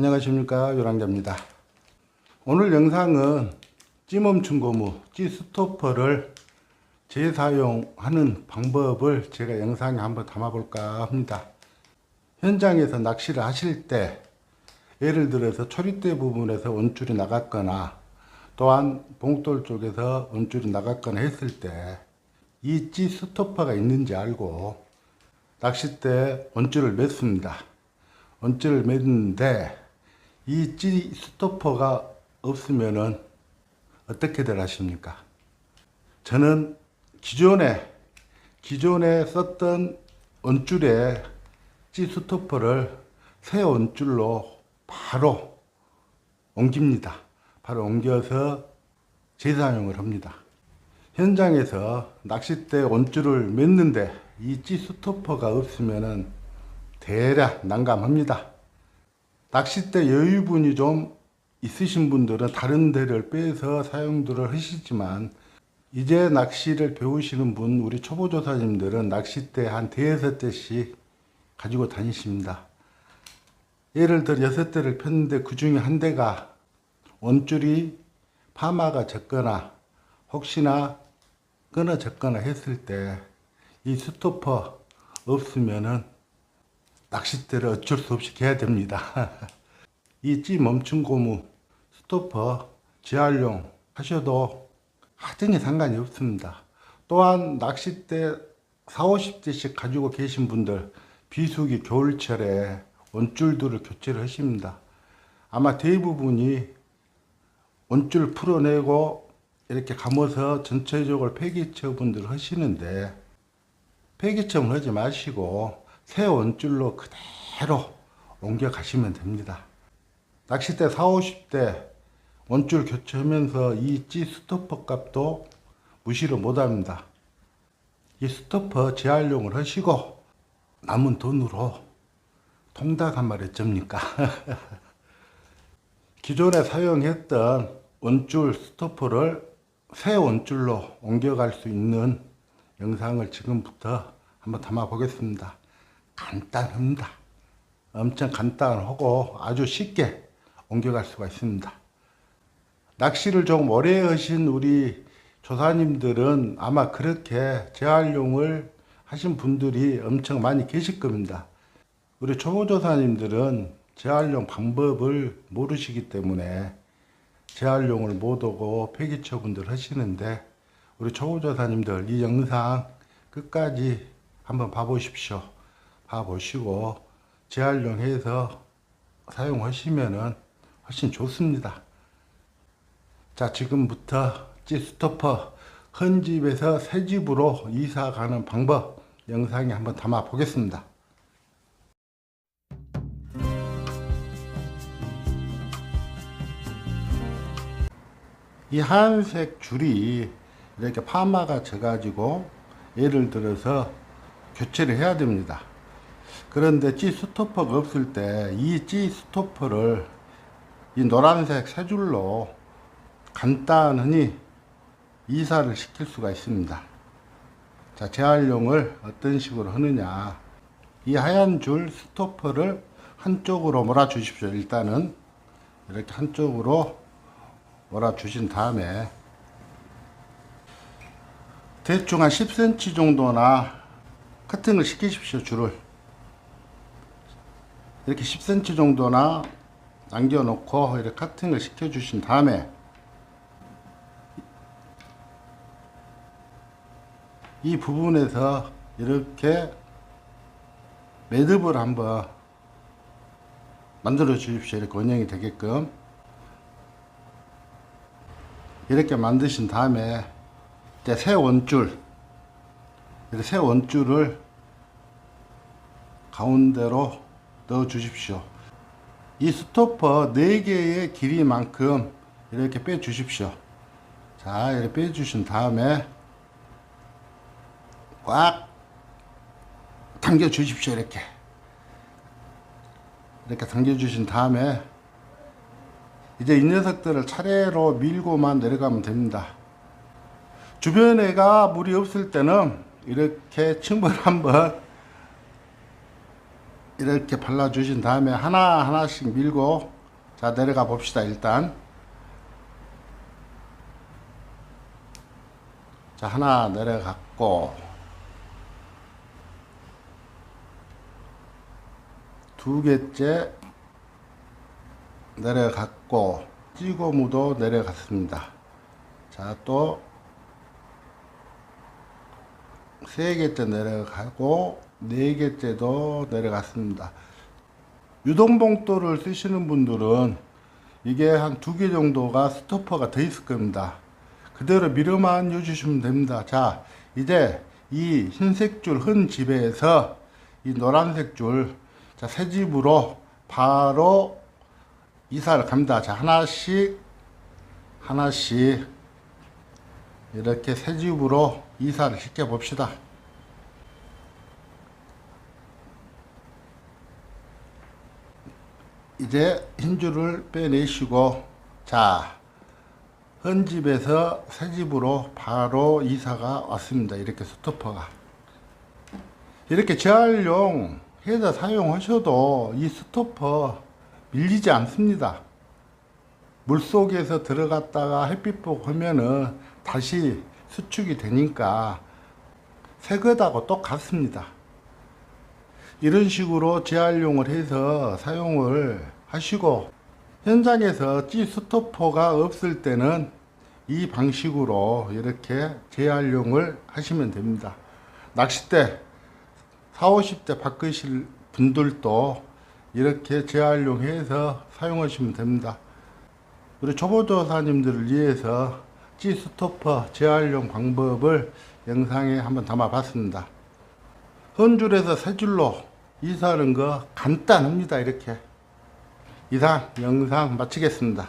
안녕하십니까 요랑자입니다 오늘 영상은 찌멈춘 고무 찌스토퍼를 재사용하는 방법을 제가 영상에 한번 담아볼까 합니다 현장에서 낚시를 하실 때 예를 들어서 초리대 부분에서 원줄이 나갔거나 또한 봉돌 쪽에서 원줄이 나갔거나 했을 때 이 찌 스토퍼가 있는지 알고 낚싯대 원줄을 맸습니다. 원줄을 맸는데 이 찌 스토퍼가 없으면은 어떻게들 하십니까? 저는 기존에 기존에 썼던 원줄에 찌 스토퍼를 새 원줄로 바로 옮깁니다. 바로 옮겨서 재사용을 합니다. 현장에서 낚싯대 원줄을 맸는데 이 찌 스토퍼가 없으면은 대략 난감합니다. 낚싯대 여유분이 좀 있으신 분들은 다른 데를 빼서 사용들을 하시지만 이제 낚시를 배우시는 분 우리 초보조사님들은 낚싯대 한 대여섯 대씩 가지고 다니십니다. 예를 들어 여섯 대를 폈는데 그 중에 한 대가 원줄이 파마가 졌거나 혹시나 끊어졌거나 했을 때 이 스토퍼 없으면은 낚싯대를 어쩔 수 없이 개야 됩니다. 이 찌 멈춘 고무 스토퍼 재활용 하셔도 하등이 상관이 없습니다. 또한 낚싯대 4, 50대씩 가지고 계신 분들 비수기 겨울철에 원줄들을 교체를 하십니다. 아마 대부분이 원줄 풀어내고 이렇게 감아서 전체적으로 폐기처분들 하시는데 폐기처분 하지 마시고 새 원줄로 그대로 옮겨 가시면 됩니다. 낚싯대 4, 50대 원줄 교체하면서 이 찌 스토퍼 값도 무시를 못 합니다. 이 스토퍼 재활용을 하시고 남은 돈으로 통닭 한 마리 쩝니까? 기존에 사용했던 원줄 스토퍼를 새 원줄로 옮겨갈 수 있는 영상을 지금부터 한번 담아 보겠습니다. 간단합니다. 엄청 간단하고 아주 쉽게 옮겨갈 수가 있습니다. 낚시를 좀 오래 하신 우리 조사님들은 아마 그렇게 재활용을 하신 분들이 엄청 많이 계실 겁니다. 우리 초보 조사님들은 재활용 방법을 모르시기 때문에 재활용을 못하고 폐기 처분들 하시는데 우리 초보 조사님들 이 영상 끝까지 한번 봐보십시오. 봐보시고 재활용해서 사용하시면은 훨씬 좋습니다. 자, 지금부터 찌스토퍼 헌 집에서 새 집으로 이사 가는 방법 영상에 한번 담아 보겠습니다. 이 하얀색 줄이 이렇게 파마가 져가지고 예를 들어서 교체를 해야 됩니다. 그런데 찌 스토퍼가 없을 때 이 찌 스토퍼를 이 노란색 세 줄로 간단히 이사를 시킬 수가 있습니다. 자, 재활용을 어떤 식으로 하느냐. 이 하얀 줄 스토퍼를 한쪽으로 몰아 주십시오. 일단은 이렇게 한쪽으로 몰아 주신 다음에 대충 한 10cm 정도나 커팅을 시키십시오. 줄을. 이렇게 10cm 정도나 남겨 놓고 이렇게 커팅을 시켜 주신 다음에 이 부분에서 이렇게 매듭을 한번 만들어 주십시오. 이렇게 원형이 되게끔 이렇게 만드신 다음에 이제 새 원줄 이렇게 새 원줄을 가운데로 넣어 주십시오. 이 스토퍼 4개의 길이만큼 이렇게 빼 주십시오. 자, 이렇게 빼 주신 다음에 꽉 당겨 주십시오. 이렇게. 이렇게 당겨 주신 다음에 이제 이 녀석들을 차례로 밀고만 내려가면 됩니다. 주변에가 물이 없을 때는 이렇게 층벌 한번 이렇게 발라주신 다음에 하나하나씩 밀고 자 내려가 봅시다 일단. 자 하나 내려갔고. 두 개째 내려갔고 찌고무도 내려갔습니다. 자또 세 개째 내려가고 네 개째도 내려갔습니다. 유동봉돌을 쓰시는 분들은 이게 한 두 개 정도가 스토퍼가 돼 있을 겁니다. 그대로 밀어만 해주시면 됩니다. 자, 이제 이 흰색 줄 흔 집에서 이 노란색 줄, 자, 새 집으로 바로 이사를 갑니다. 자, 하나씩, 하나씩 이렇게 새 집으로 이사를 시켜 봅시다. 이제 흰 줄을 빼내시고 자 헌집에서 새 집으로 바로 이사가 왔습니다. 이렇게 스토퍼가 이렇게 재활용 해서 사용하셔도 이 스토퍼 밀리지 않습니다. 물 속에서 들어갔다가 햇빛 보고 하면은 다시 수축이 되니까 새 것하고 똑같습니다. 이런 식으로 재활용을 해서 사용을 하시고 현장에서 찌 스토퍼가 없을 때는 이 방식으로 이렇게 재활용을 하시면 됩니다. 낚싯대 4, 50대 바꾸실 분들도 이렇게 재활용해서 사용하시면 됩니다. 우리 초보조사님들을 위해서 찌 스토퍼 재활용 방법을 영상에 한번 담아 봤습니다. 한 줄에서 세 줄로 이사하는 거 간단합니다. 이렇게. 이상 영상 마치겠습니다.